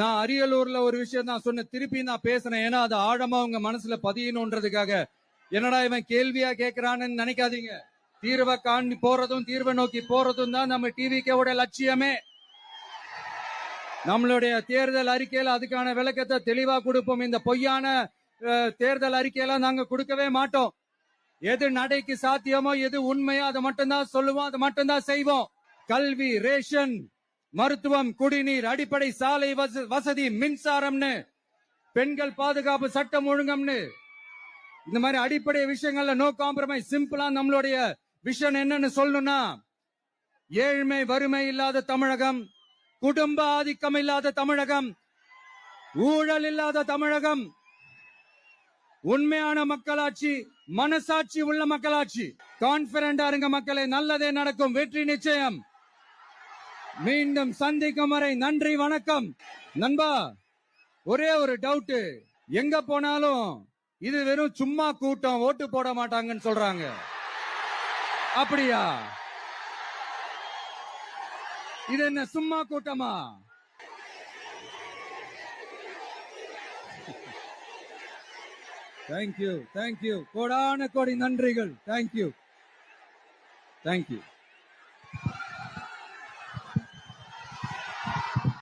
நான் அரியலூர்ல ஒரு விஷயம் நான் சொன்ன திருப்பி நான் பேசுறேன். ஏன்னா அது ஆழமா உங்க மனசுல பதியணுன்றதுக்காக. என்னடா இவன் கேள்வியா கேட்கிறான்னு நினைக்காதீங்க. தீர்வை காண்பி போறதும் தீர்வை நோக்கி போறதும் தான் நம்ம டிவிக்கோட லட்சியமே. நம்மளுடைய தேர்தல் அறிக்கையில அதுக்கான விளக்கத்தை தெளிவா கொடுப்போம். இந்த பொய்யான தேர்தல் அறிக்கையெல்லாம் நாங்க கொடுக்கவே மாட்டோம். எது நடைக்கு சாத்தியமோ எது உண்மையோ அதை மட்டும்தான் சொல்லுவோம் அதை மட்டும்தான் செய்வோம். கல்வி ரேஷன் மருத்துவம் குடிநீர் அடிப்படை சாலை வச- வசதி மின்சாரம்னு பெண்கள் பாதுகாப்பு சட்டம் ஒழுங்கம்னு. இந்த மாதிரி அடிப்படை விஷயங்கள்ல நோ காம்ப்ரமைஸ் சிம்பிளா நம்மளுடைய விஷன் என்னன்னு சொல்லணும்னா ஏழ்மை வறுமை இல்லாத தமிழகம் குடும்ப ஆதிக்கம் இல்லாத தமிழகம் ஊழல் இல்லாத தமிழகம் உண்மையான மக்களாட்சி மனசாட்சி உள்ள மக்களாட்சி. கான்பிடண்டா இருங்க மக்களே நல்லதே நடக்கும் வெற்றி நிச்சயம். மீண்டும் சந்திக்கும் வரை நன்றி வணக்கம். நண்பா ஒரே ஒரு டவுட் எங்க போனாலும் இது வெறும் சும்மா கூட்டம் ஓட்டு போட மாட்டாங்கன்னு சொல்றாங்க. அப்படியா? இது என்ன சும்மா கூட்டமா? தேங்க்யூ தேங்க்யூ கோடான கோடி நன்றிகள். Thank you thank you